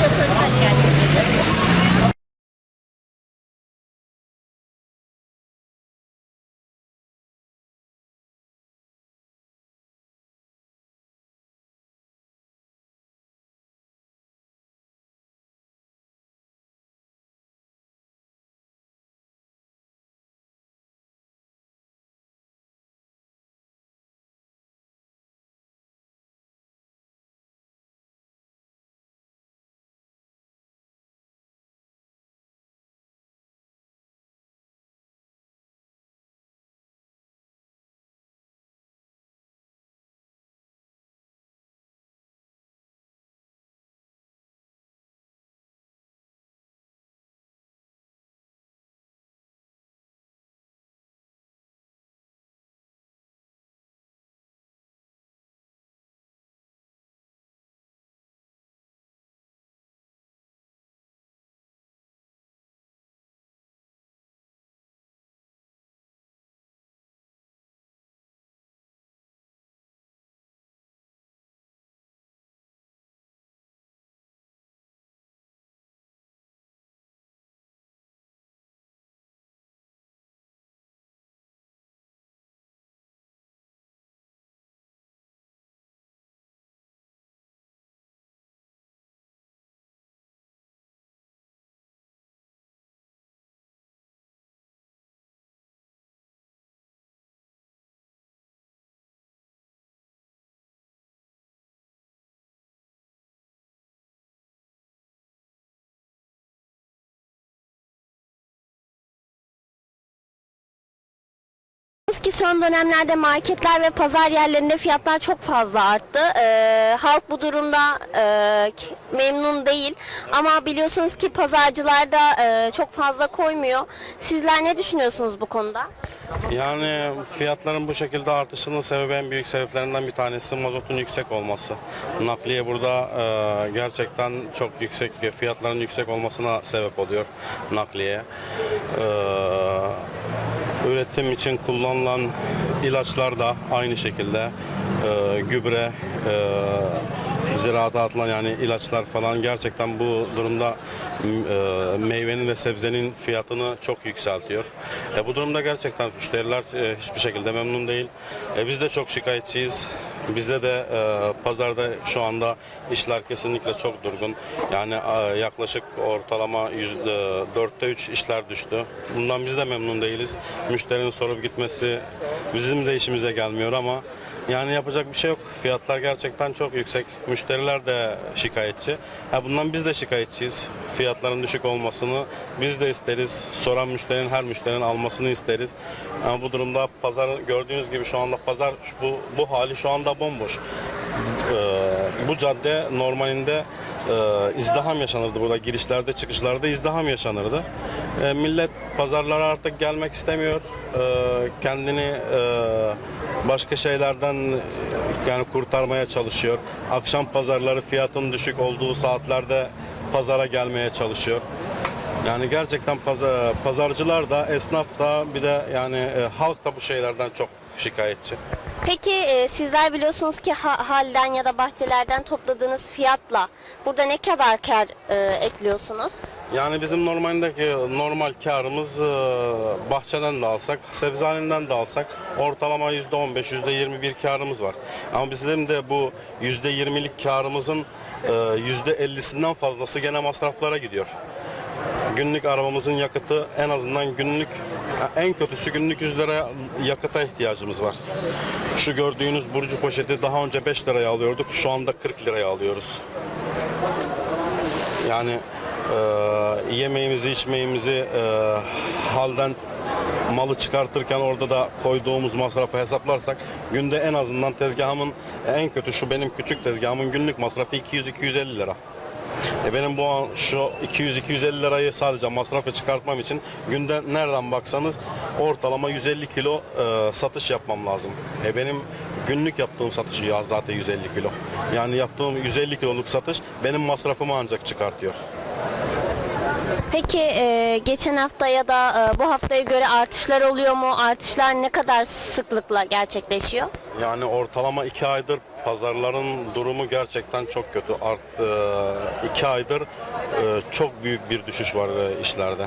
Спасибо. Ki son dönemlerde marketler ve pazar yerlerinde fiyatlar çok fazla arttı. Ee, halk bu durumda e, memnun değil. Ama biliyorsunuz ki pazarcılar da e, çok fazla koymuyor. Sizler ne düşünüyorsunuz bu konuda? Yani fiyatların bu şekilde artışının sebebi en büyük sebeplerinden bir tanesi mazotun yüksek olması. Nakliye burada e, gerçekten çok yüksek, fiyatların yüksek olmasına sebep oluyor nakliye. E, üretim için kullanılan ilaçlar da aynı şekilde e, gübre, e, ziraata atılan yani ilaçlar falan gerçekten bu durumda e, meyvenin ve sebzenin fiyatını çok yükseltiyor. E, bu durumda gerçekten müşteriler e, hiçbir şekilde memnun değil. E, biz de çok şikayetçiyiz. Bizde de e, pazarda şu anda işler kesinlikle çok durgun. Yani e, yaklaşık ortalama yüzde dörtte üç işler düştü. Bundan biz de memnun değiliz. Müşterinin sorup gitmesi bizim de işimize gelmiyor ama yani yapacak bir şey yok. Fiyatlar gerçekten çok yüksek. Müşteriler de şikayetçi. Ha bundan biz de şikayetçiyiz. Fiyatların düşük olmasını biz de isteriz. Soran müşterinin her müşterinin almasını isteriz. Ama bu durumda pazar gördüğünüz gibi şu anda pazar bu bu hali şu anda bomboş. Ee, bu cadde normalinde e, izdiham yaşanırdı burada girişlerde çıkışlarda izdiham yaşanırdı. E, millet pazarlara artık gelmek istemiyor. E, kendini e, başka şeylerden yani kurtarmaya çalışıyor. Akşam pazarları fiyatın düşük olduğu saatlerde pazara gelmeye çalışıyor. Yani gerçekten pazar, pazarcılar da esnaf da bir de yani e, halk da bu şeylerden çok şikayetçi. Peki e, sizler biliyorsunuz ki ha- halden ya da bahçelerden topladığınız fiyatla burada ne kadar kar e, ekliyorsunuz? Yani bizim normalindeki normal karımız e, bahçeden de alsak, sebzaneden de alsak ortalama %15, %21 karımız var. Ama bizim de bu %20'lik karımızın e, %50'sinden fazlası gene masraflara gidiyor. Günlük arabamızın yakıtı en azından günlük en kötüsü günlük 100 lira yakıta ihtiyacımız var. Şu gördüğünüz burcu poşeti daha önce 5 liraya alıyorduk. Şu anda 40 liraya alıyoruz. Yani e, yemeğimizi, içmeğimizi e, halden malı çıkartırken orada da koyduğumuz masrafı hesaplarsak günde en azından tezgahımın en kötü şu benim küçük tezgahımın günlük masrafı 200-250 lira. E benim bu an şu 200-250 lirayı sadece masrafı çıkartmam için günde nereden baksanız ortalama 150 kilo e, satış yapmam lazım. E benim günlük yaptığım satış ya zaten 150 kilo. Yani yaptığım 150 kiloluk satış benim masrafımı ancak çıkartıyor. Peki e, geçen hafta ya da e, bu haftaya göre artışlar oluyor mu? Artışlar ne kadar sıklıkla gerçekleşiyor? Yani ortalama 2 aydır pazarların durumu gerçekten çok kötü. Art, e, iki aydır e, çok büyük bir düşüş var e, işlerde.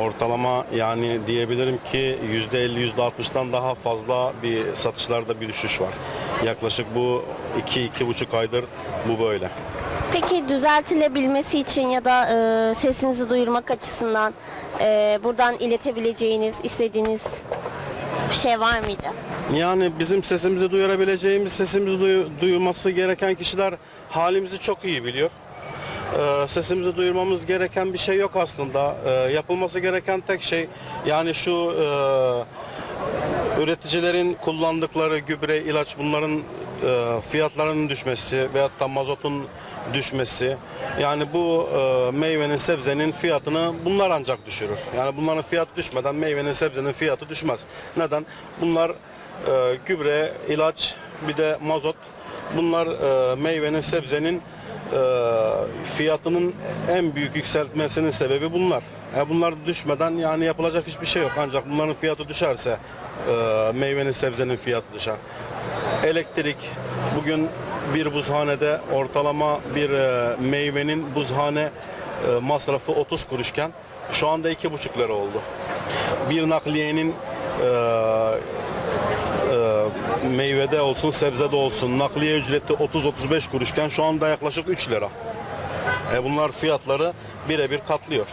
Ortalama yani diyebilirim ki %50 %60'dan daha fazla bir satışlarda bir düşüş var. Yaklaşık bu 2-2,5 aydır bu böyle. Peki düzeltilebilmesi için ya da e, sesinizi duyurmak açısından e, buradan iletebileceğiniz, istediğiniz bir şey var mıydı? Yani bizim sesimizi duyurabileceğimiz, sesimizi duyu- duyurması gereken kişiler halimizi çok iyi biliyor. Ee, sesimizi duyurmamız gereken bir şey yok aslında. Ee, yapılması gereken tek şey yani şu e, üreticilerin kullandıkları gübre, ilaç bunların e, fiyatlarının düşmesi veyahut da mazotun düşmesi. Yani bu e, meyvenin, sebzenin fiyatını bunlar ancak düşürür. Yani bunların fiyatı düşmeden meyvenin, sebzenin fiyatı düşmez. Neden? Bunlar e, gübre, ilaç, bir de mazot. Bunlar e, meyvenin, sebzenin e, fiyatının en büyük yükseltmesinin sebebi bunlar. E, bunlar düşmeden yani yapılacak hiçbir şey yok. Ancak bunların fiyatı düşerse e, meyvenin, sebzenin fiyatı düşer. Elektrik bugün bir buzhanede ortalama bir e, meyvenin buzhane e, masrafı 30 kuruşken şu anda 2,5 lira oldu. Bir nakliyenin e, e, meyvede olsun sebzede olsun nakliye ücreti 30-35 kuruşken şu anda yaklaşık 3 lira. E bunlar fiyatları birebir katlıyor.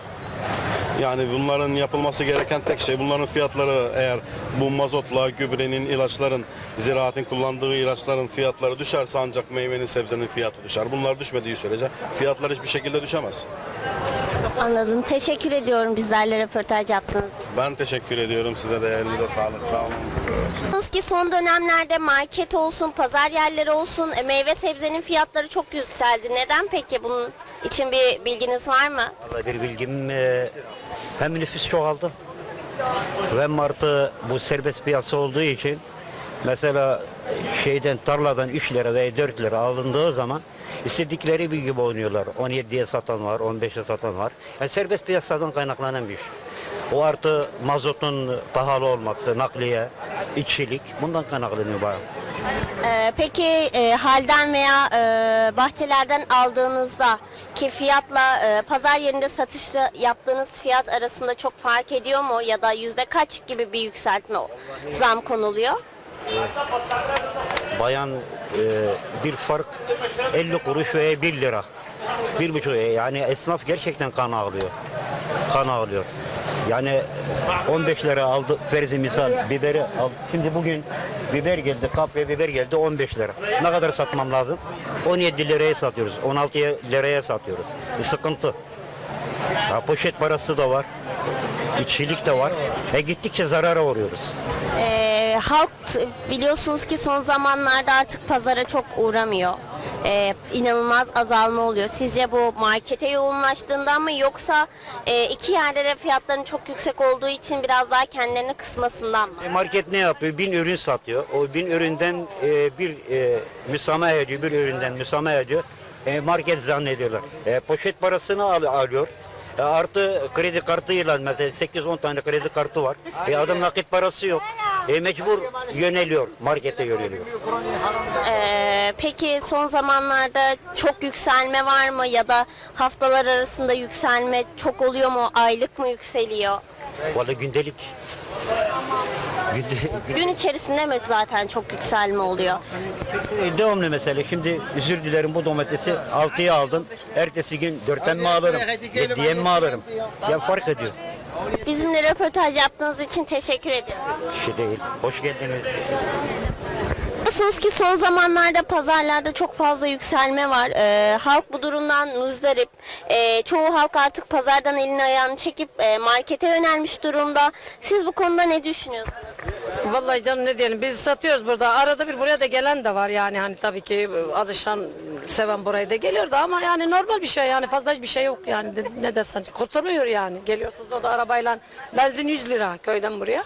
Yani bunların yapılması gereken tek şey bunların fiyatları eğer bu mazotla, gübrenin, ilaçların, ziraatin kullandığı ilaçların fiyatları düşerse ancak meyvenin, sebzenin fiyatı düşer. Bunlar düşmediği sürece fiyatlar hiçbir şekilde düşemez. Anladım. Teşekkür ediyorum bizlerle röportaj yaptığınız için. Ben teşekkür ediyorum size de elinize sağlık. Sağ olun. Biliyorsunuz ki son dönemlerde market olsun, pazar yerleri olsun, e, meyve sebzenin fiyatları çok yükseldi. Neden peki? Bunun için bir bilginiz var mı? Vallahi bir bilgim e, hem nüfus çoğaldı hem artı bu serbest piyasa olduğu için mesela şeyden tarladan 3 lira veya 4 lira alındığı zaman istedikleri bir gibi oynuyorlar. 17'ye satan var, 15'e satan var. Yani serbest piyasadan kaynaklanan bir iş. O artı mazotun pahalı olması, nakliye, işçilik bundan kaynaklanıyor bayağı. Ee, peki e, halden veya e, bahçelerden aldığınızda ki fiyatla e, pazar yerinde satışta yaptığınız fiyat arasında çok fark ediyor mu ya da yüzde kaç gibi bir yükseltme zam konuluyor? Bayan e, bir fark 50 kuruş veya 1 lira. Bir buçuk yani esnaf gerçekten kan ağlıyor. Kan ağlıyor. Yani 15 lira aldı ferzi misal biberi al. Şimdi bugün biber geldi kapya biber geldi 15 lira. Ne kadar satmam lazım? 17 liraya satıyoruz. 16 liraya satıyoruz. E, sıkıntı. Ha, poşet parası da var. İçilik de var. E gittikçe zarara uğruyoruz. Ee, halk biliyorsunuz ki son zamanlarda artık pazara çok uğramıyor. Ee, inanılmaz azalma oluyor. Sizce bu markete yoğunlaştığından mı yoksa e, iki yerde de fiyatların çok yüksek olduğu için biraz daha kendilerini kısmasından mı? E, Market ne yapıyor? Bin ürün satıyor. O bin üründen e, bir e, müsamaha ediyor, bir üründen müsamaha ediyor. E, market zannediyorlar. E, poşet parasını al, alıyor. E, artı kredi kartıyla mesela 8-10 tane kredi kartı var. E, adam nakit parası yok. E, mecbur yöneliyor, markete yöneliyor. Ee, peki son zamanlarda çok yükselme var mı ya da haftalar arasında yükselme çok oluyor mu? Aylık mı yükseliyor? Vallahi gündelik. Gün içerisinde mi zaten çok yükselme oluyor? E, Devamlı mesela şimdi özür dilerim bu domatesi 6'ya aldım. Ertesi gün 4'ten mi alırım? 7'ye mi alırım? Ya fark ediyor. Bizimle röportaj yaptığınız için teşekkür ederim. Bir şey değil. Hoş geldiniz. Biliyorsunuz ki son zamanlarda pazarlarda çok fazla yükselme var. Ee, halk bu durumdan muzdarip. Ee, çoğu halk artık pazardan elini ayağını çekip e, markete yönelmiş durumda. Siz bu konuda ne düşünüyorsunuz? Vallahi canım ne diyelim biz satıyoruz burada. Arada bir buraya da gelen de var yani hani tabii ki alışan seven buraya da geliyor da ama yani normal bir şey yani fazla hiçbir şey yok yani De- ne desen kurtarmıyor yani. Geliyorsunuz o da arabayla benzin 100 lira köyden buraya.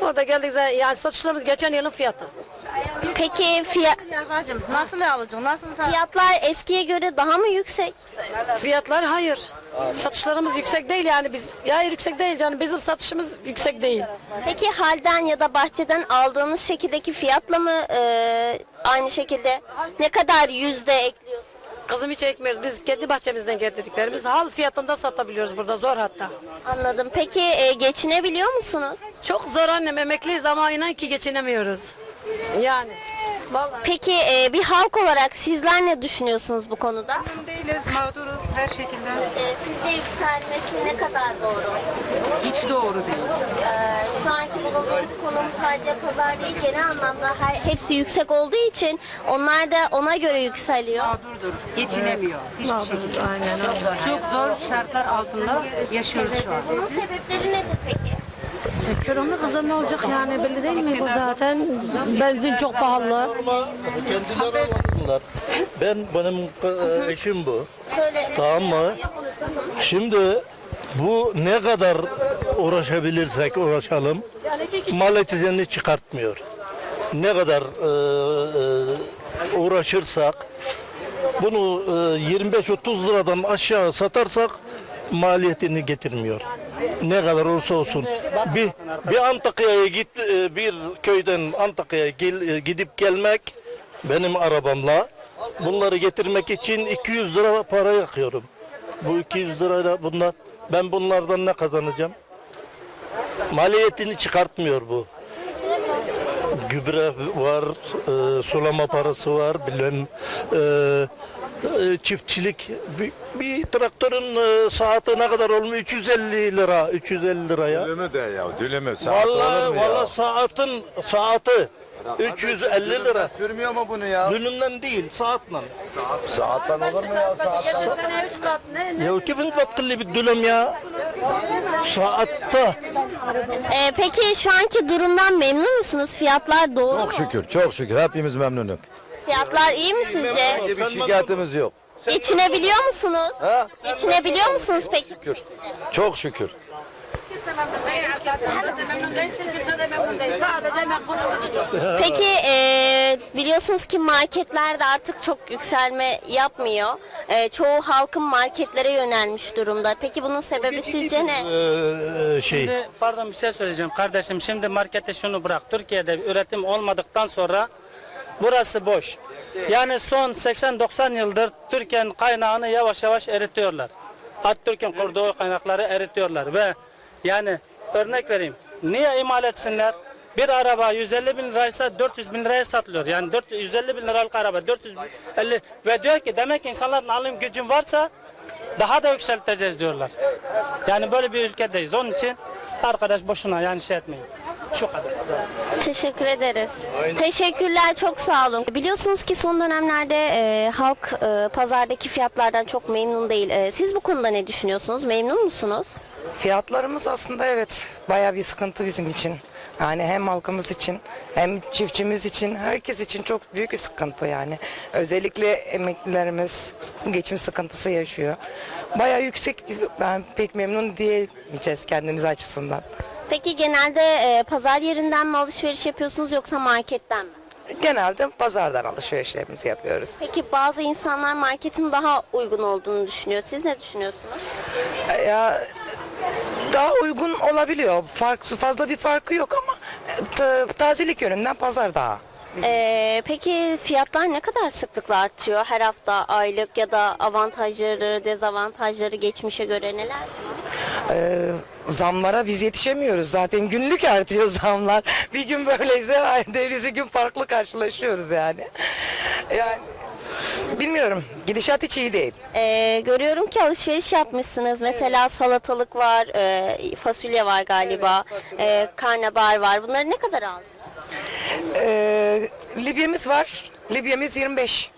Orada geldik yani satışlarımız geçen yılın fiyatı. Peki fiyat, Bacım nasıl alacaksın? Nasıl sen? fiyatlar eskiye göre daha mı yüksek? Fiyatlar hayır. Satışlarımız yüksek değil yani biz. Ya yüksek değil canım bizim satışımız yüksek değil. Peki halden ya da bahçeden aldığınız şekildeki fiyatla mı e, aynı şekilde ne kadar yüzde ekliyorsunuz? Kızım hiç ekmiyoruz. Biz kendi bahçemizden getirdiklerimiz hal fiyatında satabiliyoruz burada zor hatta. Anladım. Peki e, geçinebiliyor musunuz? Çok zor annem emekliyiz ama inan ki geçinemiyoruz. Yani. Vallahi. Peki e, bir halk olarak sizler ne düşünüyorsunuz bu konuda? değiliz, mağduruz her şekilde. E, sizce yükselmesi ne kadar doğru? Hiç doğru değil. E, şu anki bulunduğumuz konum sadece pazar değil genel anlamda her, hepsi yüksek olduğu için onlar da ona göre yükseliyor. Mağdurdur, geçinemiyor hiçbir şekilde. Çok zor şartlar altında yaşıyoruz şu an. Bunun sebepleri peki? Ekonomi kızım ne olacak yani belli değil mi bu zaten? Benzin çok pahalı. Kendileri anlatsınlar. Ben benim e, eşim bu. Tamam mı? Şimdi bu ne kadar uğraşabilirsek uğraşalım maliyetini çıkartmıyor. Ne kadar e, e, uğraşırsak bunu e, 25-30 liradan aşağı satarsak maliyetini getirmiyor. Ne kadar olursa olsun. Bir, bir Antakya'ya git e, bir köyden Antakya'ya e, gidip gelmek benim arabamla bunları getirmek için 200 lira para yakıyorum. Bu 200 lirayla bunlar ben bunlardan ne kazanacağım? Maliyetini çıkartmıyor bu. Gübre var, e, sulama parası var, bilmem e, çiftçilik. Bir, bir traktörün e, saati ne kadar olmuş? 350 lira, 350 liraya. Dülümü de ya, dülümü. Saat olur Vallahi mu ya? vallahi saatin saati 350 lira. Sürmüyor mu bunu ya? Dünümden değil, saatle. Saatten olur mu ya? Saat. Ya kimin bir dülüm ya? Saatte. E, peki şu anki durumdan memnun musunuz? Fiyatlar doğru mu? Çok şükür, çok şükür. Hepimiz memnunuz. Fiyatlar iyi mi sizce? Bir şikayetimiz yok. Geçinebiliyor musunuz? Ha? Geçinebiliyor musunuz peki? Şükür. Çok şükür. Peki e, biliyorsunuz ki marketlerde artık çok yükselme yapmıyor. E, çoğu halkın marketlere yönelmiş durumda. Peki bunun sebebi sizce ne? Ee, şey. Şimdi pardon bir şey söyleyeceğim kardeşim. Şimdi markette şunu bırak. Türkiye'de üretim olmadıktan sonra burası boş. Yani son 80-90 yıldır Türkiye'nin kaynağını yavaş yavaş eritiyorlar. Atatürk'ün kurduğu kaynakları eritiyorlar ve yani örnek vereyim. Niye imal etsinler? Bir araba 150 bin liraysa 400 bin liraya satılıyor. Yani 400, 150 bin liralık araba 450 ve diyor ki demek ki insanların alım gücün varsa daha da yükselteceğiz diyorlar. Yani böyle bir ülkedeyiz. Onun için arkadaş boşuna yani şey etmeyin. Şu kadar. Teşekkür ederiz. Teşekkürler çok sağ olun. Biliyorsunuz ki son dönemlerde e, halk e, pazardaki fiyatlardan çok memnun değil. E, siz bu konuda ne düşünüyorsunuz? Memnun musunuz? Fiyatlarımız aslında evet bayağı bir sıkıntı bizim için. Yani hem halkımız için hem çiftçimiz için herkes için çok büyük bir sıkıntı yani. Özellikle emeklilerimiz geçim sıkıntısı yaşıyor. Bayağı yüksek ben pek memnun diyemeyeceğiz kendimiz açısından. Peki genelde e, pazar yerinden mi alışveriş yapıyorsunuz yoksa marketten mi? Genelde pazardan alışverişlerimizi yapıyoruz. Peki bazı insanlar marketin daha uygun olduğunu düşünüyor. Siz ne düşünüyorsunuz? Ya daha uygun olabiliyor. Fark, fazla bir farkı yok ama ta- tazelik yönünden pazar daha. Ee, peki fiyatlar ne kadar sıklıkla artıyor? Her hafta, aylık ya da avantajları, dezavantajları geçmişe göre neler? Ee, zamlara biz yetişemiyoruz. Zaten günlük artıyor zamlar. Bir gün böyleyse ertesi gün farklı karşılaşıyoruz yani. Yani bilmiyorum. Gidişat hiç iyi değil. Ee, görüyorum ki alışveriş yapmışsınız. Mesela salatalık var, e, fasulye var galiba, e, karnabahar var. Bunları ne kadar aldınız? Ee, Libya'mız var. Libya'mız 25.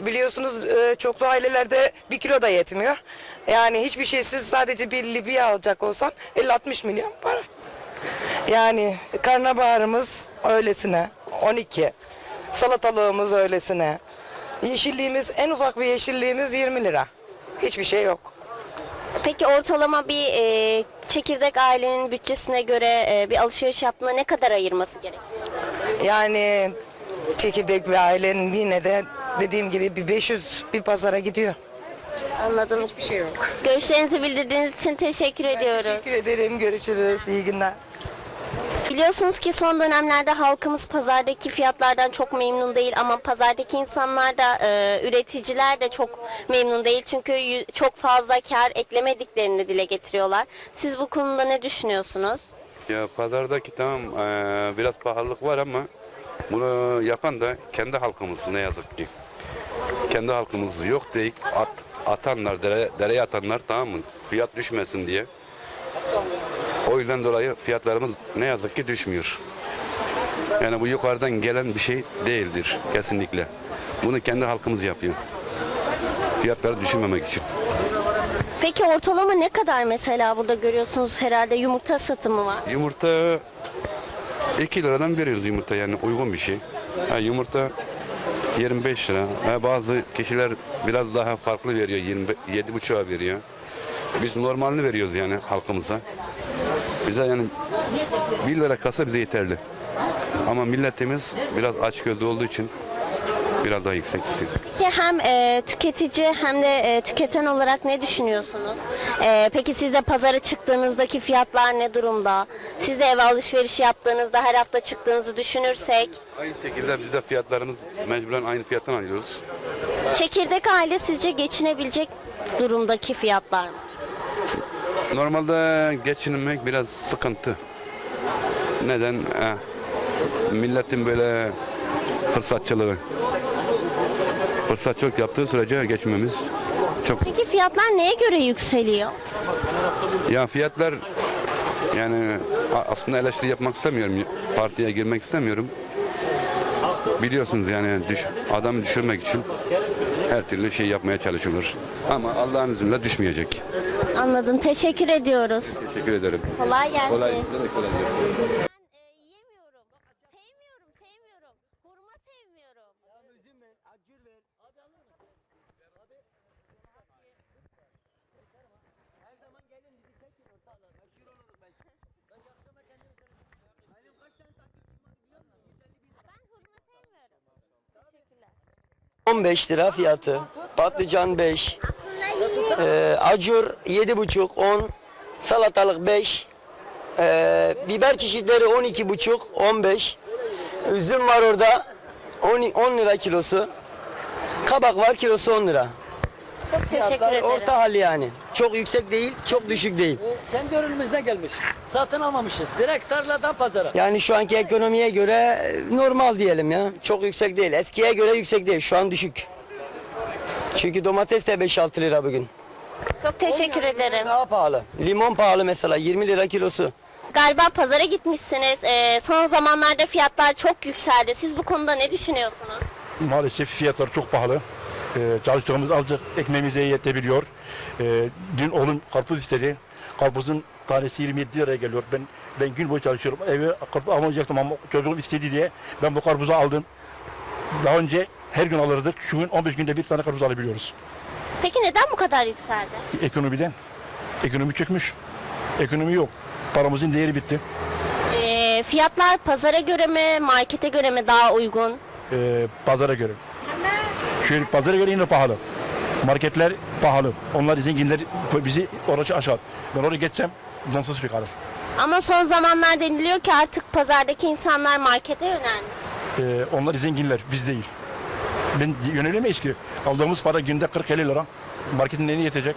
Biliyorsunuz e, çoklu ailelerde bir kilo da yetmiyor. Yani hiçbir şeysiz sadece bir Libya alacak olsan 50-60 milyon para. Yani karnabaharımız öylesine 12. Salatalığımız öylesine. Yeşilliğimiz en ufak bir yeşilliğimiz 20 lira. Hiçbir şey yok. Peki ortalama bir e, çekirdek ailenin bütçesine göre e, bir alışveriş yaptığında ne kadar ayırması gerekiyor? Yani çekirdek bir ailenin yine de dediğim gibi bir 500 bir pazara gidiyor. Anladım. Hiçbir şey yok. Görüşlerinizi bildirdiğiniz için teşekkür ediyoruz. Teşekkür ederim. Görüşürüz. İyi günler. Biliyorsunuz ki son dönemlerde halkımız pazardaki fiyatlardan çok memnun değil ama pazardaki insanlar da e, üreticiler de çok memnun değil. Çünkü çok fazla kar eklemediklerini dile getiriyorlar. Siz bu konuda ne düşünüyorsunuz? Ya pazardaki tamam eee, biraz pahalılık var ama bunu yapan da kendi halkımız ne yazık ki. Kendi halkımız yok deyip at, atanlar, dere, dereye atanlar tamam mı? Fiyat düşmesin diye. O yüzden dolayı fiyatlarımız ne yazık ki düşmüyor. Yani bu yukarıdan gelen bir şey değildir kesinlikle. Bunu kendi halkımız yapıyor. Fiyatları düşürmemek için. Peki ortalama ne kadar mesela burada görüyorsunuz herhalde yumurta satımı var. Yumurta 2 liradan veriyoruz yumurta yani uygun bir şey. Ha, yumurta 25 lira. Ha, bazı kişiler biraz daha farklı veriyor. 27 buçuğa veriyor. Biz normalini veriyoruz yani halkımıza. Bize yani 1 lira kasa bize yeterli. Ama milletimiz biraz açgözlü olduğu için biraz daha yüksek istiyor. Peki hem e, tüketici hem de e, tüketen olarak ne düşünüyorsunuz? E, peki siz de pazara çıktığınızdaki fiyatlar ne durumda? Siz de ev alışverişi yaptığınızda her hafta çıktığınızı düşünürsek Aynı şekilde biz de fiyatlarımız mecburen aynı fiyattan alıyoruz. çekirdek aile sizce geçinebilecek durumdaki fiyatlar mı? Normalde geçinmek biraz sıkıntı. Neden? Eh, milletin böyle fırsatçılığı. Fırsatçılık yaptığı sürece geçmemiz çok. Peki fiyatlar neye göre yükseliyor? Ya fiyatlar yani aslında eleştiri yapmak istemiyorum. Partiye girmek istemiyorum. Biliyorsunuz yani düş, adam düşürmek için her türlü şey yapmaya çalışılır. Ama Allah'ın izniyle düşmeyecek. Anladım. Teşekkür ediyoruz. Teşekkür ederim. Kolay gelsin. Kolay, kolay gelsin. 15 lira fiyatı. Patlıcan 5. Ee, acur 7,5 10. Salatalık 5. Ee, biber çeşitleri 12,5 15. Üzüm var orada 10, 10 lira kilosu. Kabak var kilosu 10 lira. Çok teşekkür ederim. orta hal yani. Çok yüksek değil, çok düşük değil. Kendi önümüzde gelmiş. Satın almamışız. Direkt tarladan pazara. Yani şu anki ekonomiye göre e, normal diyelim ya. Çok yüksek değil. Eskiye göre yüksek değil. Şu an düşük. Çünkü domates de 5-6 lira bugün. Çok teşekkür ederim. Daha pahalı. Limon pahalı mesela 20 lira kilosu. Galiba pazara gitmişsiniz. Ee, son zamanlarda fiyatlar çok yükseldi. Siz bu konuda ne düşünüyorsunuz? Maalesef fiyatlar çok pahalı. Ee, çalıştığımız azıcık ekmeğimize yetebiliyor. Ee, dün oğlum karpuz istedi. Karpuzun tanesi 27 liraya geliyor. Ben ben gün boyu çalışıyorum. Eve karpuz almayacaktım ama çocuğum istedi diye ben bu karpuzu aldım. Daha önce her gün alırdık. Şu gün 15 günde bir tane karpuz alabiliyoruz. Peki neden bu kadar yükseldi? Ekonomiden. Ekonomi çökmüş. Ekonomi yok. Paramızın değeri bitti. Ee, fiyatlar pazara göre mi, markete göre mi daha uygun? Ee, pazara göre. Şöyle pazara göre yine pahalı. Marketler pahalı. Onlar zenginler bizi orası aşağı. Ben oraya geçsem donsuz çıkarım. Ama son zamanlar deniliyor ki artık pazardaki insanlar markete yönelmiş. Ee, onlar zenginler, biz değil. Ben yönelemeyiz ki. Aldığımız para günde 40-50 lira. Marketin neyine yetecek?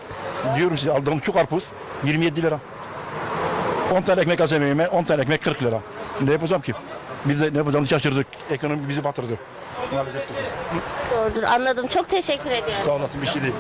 Diyorum size aldığım şu karpuz 27 lira. 10 tane ekmek alsam evime 10 tane ekmek 40 lira. Ne yapacağım ki? Biz de ne yapacağımızı şaşırdık. Ekonomi bizi batırdı. Doğrudur anladım. Çok teşekkür ediyorum. Sağ olasın bir şey değil.